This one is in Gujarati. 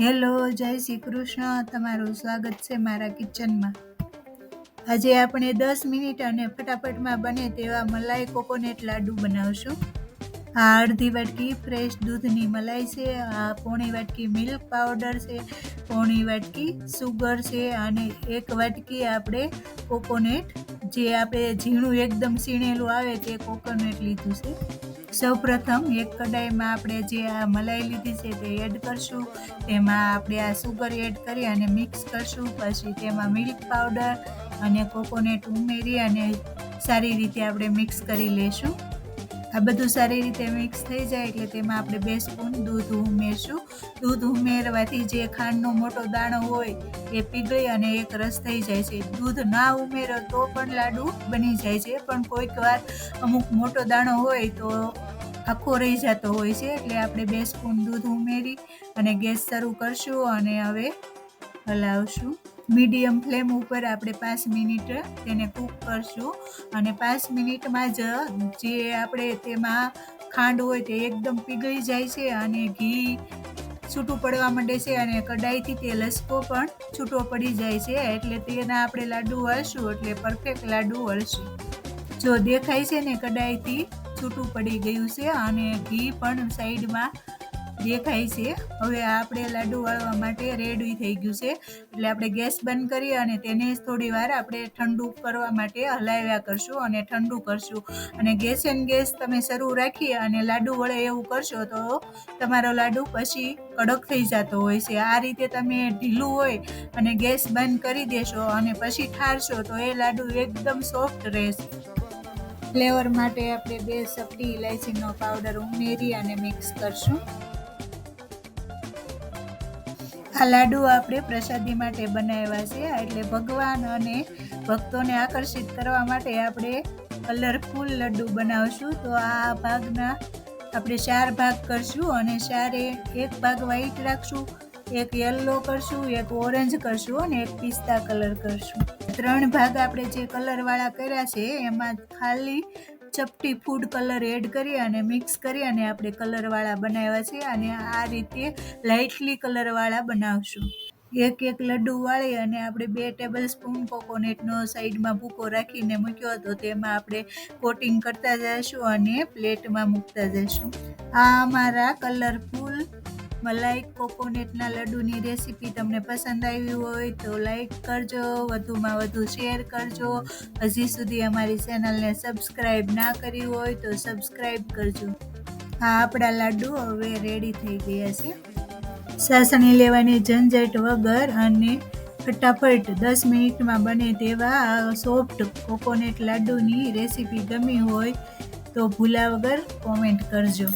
હેલો, જય શ્રી કૃષ્ણ. તમારું સ્વાગત છે મારા કિચનમાં. આજે આપણે દસ મિનિટ અને ફટાફટમાં બને તેવા મલાઈ કોકોનેટ લાડુ બનાવશું. આ અડધી વાટકી ફ્રેશ દૂધની મલાઈ છે, આ પોણી વાટકી મિલ્ક પાવડર છે, પોણી વાટકી સુગર છે અને એક વાટકી આપણે કોકોનેટ. જે આપણે ઝીણું એકદમ સીણેલું આવે તે કોકોનેટ લીધું છે. સૌપ્રથમ એક કડાઈમાં આપણે જે આ મલાઈ લીધી છે તે એડ કરશું. તેમાં આપણે આ સુગર એડ કરી અને મિક્સ કરશું. પછી તેમાં મિલ્ક પાવડર અને કોકોનેટ ઉમેરી અને સારી રીતે આપણે મિક્સ કરી લેશું. આ બધું સારી રીતે મિક્સ થઈ જાય એટલે તેમાં આપણે બે સ્પૂન દૂધ ઉમેરશું. દૂધ ઉમેરવાથી જે ખાંડનો મોટો દાણો હોય એ પીગળી અને એક રસ થઈ જાય છે. દૂધ ના ઉમેરો તો પણ લાડુ બની જાય છે. પણ કોઈક વાર અમુક મોટો દાણો હોય તો આખો રહી જતો હોય છે, એટલે આપણે બે સ્પૂન દૂધ ઉમેરી અને ગેસ શરૂ કરશું અને હવે હલાવશું. મીડિયમ ફ્લેમ ઉપર આપણે પાંચ મિનિટ તેને કૂક કરશું અને પાંચ મિનિટમાં જ જે આપણે તેમાં ખાંડ હોય તે એકદમ પીગળી જાય છે અને ઘી છૂટું પડવા માંડે છે અને કડાઈથી તે લસકો પણ છૂટો પડી જાય છે, એટલે તેના આપણે લાડુ વળશું એટલે પરફેક્ટ લાડુ હળશું જો દેખાય છે ને કડાઈથી છૂટું પડી ગયું છે અને ઘી પણ સાઈડમાં દેખાય છે. હવે આપણે લાડુ વાળવા માટે રેડી થઈ ગયું છે. એટલે આપણે ગેસ બંધ કરી અને તેને થોડી વાર આપણે ઠંડુ કરવા માટે હલાવ્યા કરશું અને ઠંડુ કરશું. અને ગેસ એન્ડ ગેસ તમે શરૂ રાખી અને લાડુ વળે એવું કરશો તો તમારો લાડુ પછી કડક થઈ જતો હોય છે. આ રીતે તમે ઢીલું હોય અને ગેસ બંધ કરી દેશો અને પછી ઠારશો તો એ લાડુ એકદમ સોફ્ટ રહેશે. ફ્લેવર માટે આપણે બે સપટી ઇલાયચીનો પાવડર ઉમેરી અને મિક્સ કરશું. આ લાડુ આપણે પ્રસાદી માટે બનાવ્યા છે, એટલે ભગવાન અને ભક્તોને આકર્ષિત કરવા માટે આપણે કલરફુલ લડ્ડુ બનાવશું. તો આ ભાગના આપણે ચાર ભાગ કરશું અને ચારે એક ભાગ વ્હાઈટ રાખશું. એક યલો કરશું, એક ઓરેન્જ કરશું અને એક પિસ્તા કલર કરશું. ત્રણ ભાગ આપણે જે કલરવાળા કર્યા છે, એમાં ખાલી ચપટી ફૂડ કલર એડ કરી અને મિક્સ કરી અને આપણે કલરવાળા બનાવ્યા છે અને આ રીતે લાઇટલી કલરવાળા બનાવશું. એક એક લડ્ડુ વાળી અને આપણે બે ટેબલ સ્પૂન કોકોનેટનો સાઈડમાં ભૂકો રાખીને મૂક્યો હતો, તેમાં આપણે કોટિંગ કરતા જઈશું અને પ્લેટમાં મૂકતા જઈશું. આ અમારા કલરફુલ મલાઈ કોકોનેટના લડ્ડુની રેસીપી તમને પસંદ આવી હોય તો લાઈક કરજો, વધુમાં વધુ શેર કરજો. હજી સુધી અમારી ચેનલને સબસ્ક્રાઈબ ના કરી હોય તો સબસ્ક્રાઈબ કરજો. હા, આપણા લાડુ હવે રેડી થઈ ગયા છે. સાસણી લેવાની ઝંઝટ વગર અને ફટાફટ દસ મિનિટમાં બને તેવા સોફ્ટ કોકોનેટ લાડુની રેસીપી ગમી હોય તો ભૂલા વગર કોમેન્ટ કરજો.